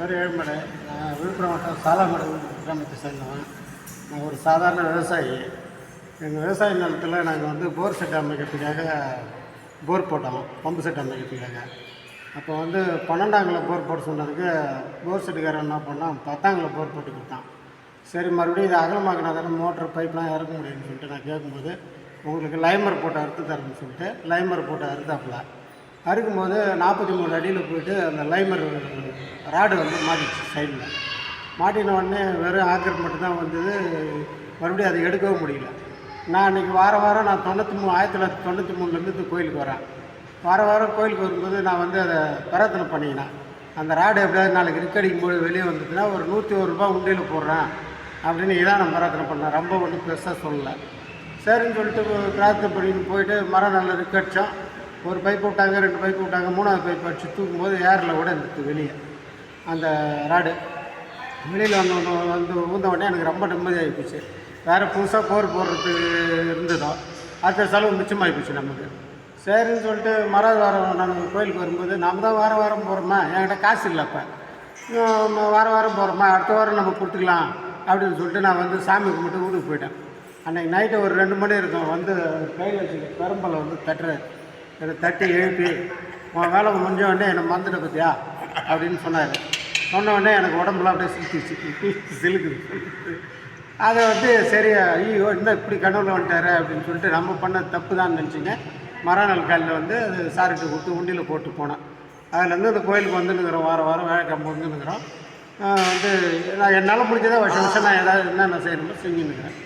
பேர் ஏழுமலை நான் விழுப்புரம் மாவட்டம் சாலாமடை கிராமத்தை சேர்ந்தவன். நான் ஒரு சாதாரண விவசாயி. எங்கள் விவசாய நிலத்தில் நாங்கள் வந்து போர் செட் அமைக்கிறதுக்காக போர் போட்டோம். பம்பு செட் அமைக்கிறதுக்காக. அப்போ வந்து பன்னெண்டாங்கில் போர் போட சொன்னதுக்கு போர் செட்டுக்காரன் என்ன பண்ணான்? பத்தாங்கில் போர் போட்டு கொடுத்தான். சரி மறுபடியும் இது அகலமாக்கினா தானே மோட்டர் பைப்லாம் இறக்க முடியும்னு சொல்லிட்டு நான் கேட்கும்போது உங்களுக்கு லைமர் போட்டு அறுத்து தரேன்னு சொல்லிட்டு லைமர் போட்டு அறுத்தாப்புல. அறுக்கும்போது நாற்பத்தி மூணு அடியில் போயிட்டு அந்த லைமர் ராடு வந்து மாட்டிச்சு சைடில். மாட்டின உடனே வெறும் ஆக்கர் மட்டும்தான் வந்தது. மறுபடியும் அதை எடுக்கவும் முடியல. நான் அன்றைக்கி வார வாரம் நான் தொண்ணூற்றி மூணு ஆயிரத்தி தொள்ளாயிரத்தி தொண்ணூற்றி மூணுலேருந்து கோயிலுக்கு வரேன். வார வாரம் கோயிலுக்கு வரும்போது நான் வந்து அதை பிரார்த்தனை பண்ணிக்கினேன். அந்த ராடு எப்படியாவது நாளைக்கு ரிக்கடிக்கும் போது வெளியே வந்துச்சுன்னா ஒரு நூற்றி ஒரு ரூபா உண்டியில் போடுறேன் அப்படின்னு இதான் நான் பிரார்த்தனை பண்ணேன். ரொம்ப ஒன்றும் பெருசாக சொல்லலை. சரின்னு சொல்லிட்டு பிரார்த்தனை பண்ணிட்டு போயிட்டு மரம் நல்ல ரிக்கடிச்சோம் ஒரு பைப் விட்டாங்க ரெண்டு பைப் விட்டாங்க மூணாவது பைப் அடிச்சு தூக்கும்போது ஏரில் கூட இருந்துச்சு வெளியே. அந்த ராடு. வெளியில் வந்து வந்து- வந்து ஊந்த உடனே எனக்கு ரொம்ப நிம்மதியாகி போச்சு. வேறு புதுசாக போர் போடுறதுக்கு இருந்ததோ அடுத்த செலவு மிச்சமாகி போச்சு நமக்கு. சரின்னு சொல்லிட்டு மறாவது வாரம் நாங்கள் கோயிலுக்கு வரும்போது நாம் தான் வாரம் வாரம் போகிறோமா என்கிட்ட காசு இல்லை அப்போ. வார வாரம் வாரம் போகிறோமா அடுத்த வாரம் நம்ம கொடுத்துக்கலாம் அப்படின்னு சொல்லிட்டு நான் வந்து சாமி கும்பிட்டு வீட்டுக்கு போயிட்டேன். அன்றைக்கி நைட்டு ஒரு ரெண்டு மணி இருக்கும். வந்து கையில் வச்சு பெரும்பலை வந்து தட்டுறாரு. என்னை தட்டி எழுப்பி உன் வேலை முடிஞ்ச உடனே என்னை மறந்துட்ட பத்தியா? அப்படின்னு சொன்னார். சொன்ன உடனே எனக்கு உடம்புலாம் அப்படியே சிலுக்கு சிலுக்குது. அதை வந்து சரி ஐயோ என்ன இப்படி கனவுல வந்துட்டாரு அப்படின்னு சொல்லிட்டு நம்ம பண்ண தப்பு தான் நினச்சிங்க. மறுநாள் காலையில் வந்து அது சாரிட்டு கொடுத்து உண்டியில் போட்டு போனேன். அதுலேருந்து அந்த கோயிலுக்கு வந்துன்னுக்குறோம் வாரம் வாரம் வேலைக்கிழமை வந்துன்னுக்குறோம். வந்து நான் என்னால் முடிஞ்சதை வருஷம் வருஷம் நான் ஏதாவது என்னென்ன செய்யணுமோ செஞ்சுன்னுக்கிறேன்.